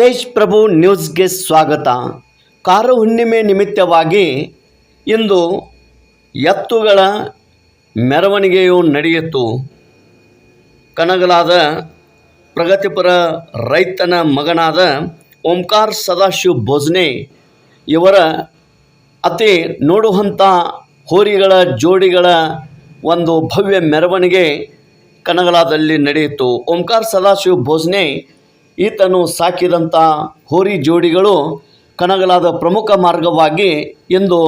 ತೇಜ್ ಪ್ರಭು ನ್ಯೂಸ್ಗೆ ಸ್ವಾಗತ. ಕಾರು ಹುಣ್ಣಿಮೆ ನಿಮಿತ್ತವಾಗಿ ಇಂದು ಎತ್ತುಗಳ ಮೆರವಣಿಗೆಯು ನಡೆಯಿತು. ಕನಗಲಾದ ಪ್ರಗತಿಪರ ರೈತನ ಮಗನಾದ ಓಂಕಾರ ಸದಾಶಿವ್ ಭೋಜ್ನೆ ಇವರ ಅತಿ ನೋಡುವಂಥ ಹೋರಿಗಳ ಜೋಡಿಗಳ ಒಂದು ಭವ್ಯ ಮೆರವಣಿಗೆ ಕನಗಲಾದಲ್ಲಿ ನಡೆಯಿತು. ಓಂಕಾರ ಸದಾಶಿವ್ ಭೋಜ್ನೆ ಈತನು ಸಾಕಿದಂಥ ಹೋರಿ ಜೋಡಿಗಳು ಕಣಗಲಾದ ಪ್ರಮುಖ ಮಾರ್ಗವಾಗಿ ಎಂದು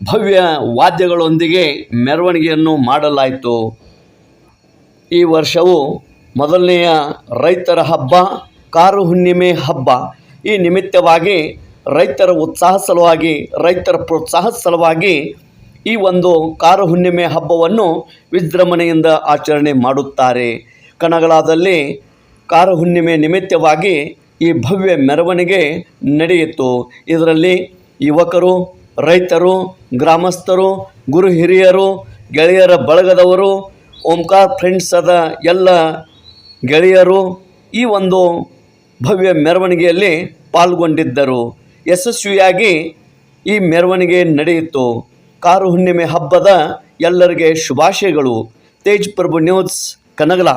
ಭವ್ಯ ವಾದ್ಯಗಳೊಂದಿಗೆ ಮೆರವಣಿಗೆಯನ್ನು ಮಾಡಲಾಯಿತು. ಈ ವರ್ಷವು ಮೊದಲನೆಯ ರೈತರ ಹಬ್ಬ, ಕಾರು ಹುಣ್ಣಿಮೆ ಹಬ್ಬ. ಈ ನಿಮಿತ್ತವಾಗಿ ರೈತರ ಉತ್ಸಾಹ ಸಲುವಾಗಿ, ರೈತರ ಪ್ರೋತ್ಸಾಹ ಸಲುವಾಗಿ ಈ ಒಂದು ಕಾರು ಹುಣ್ಣಿಮೆ ಹಬ್ಬವನ್ನು ವಿಜೃಂಭಣೆಯಿಂದ ಆಚರಣೆ ಮಾಡುತ್ತಾರೆ. ಕಣಗಳಾದಲ್ಲಿ ಕಾರು ಹುಣ್ಣಿಮೆ ನಿಮಿತ್ತವಾಗಿ ಈ ಭವ್ಯ ಮೆರವಣಿಗೆ ನಡೆಯಿತು. ಇದರಲ್ಲಿ ಯುವಕರು, ರೈತರು, ಗ್ರಾಮಸ್ಥರು, ಗುರು ಹಿರಿಯರು, ಗೆಳೆಯರ ಬಳಗದವರು, ಓಂಕಾರ ಆದ ಎಲ್ಲ ಗೆಳೆಯರು ಈ ಒಂದು ಭವ್ಯ ಮೆರವಣಿಗೆಯಲ್ಲಿ ಪಾಲ್ಗೊಂಡಿದ್ದರು. ಯಶಸ್ವಿಯಾಗಿ ಈ ಮೆರವಣಿಗೆ ನಡೆಯಿತು. ಕಾರು ಹುಣ್ಣಿಮೆ ಹಬ್ಬದ ಎಲ್ಲರಿಗೆ ಶುಭಾಶಯಗಳು. ತೇಜ್ ಪ್ರಭು ನ್ಯೂಸ್, ಕನಗಲ.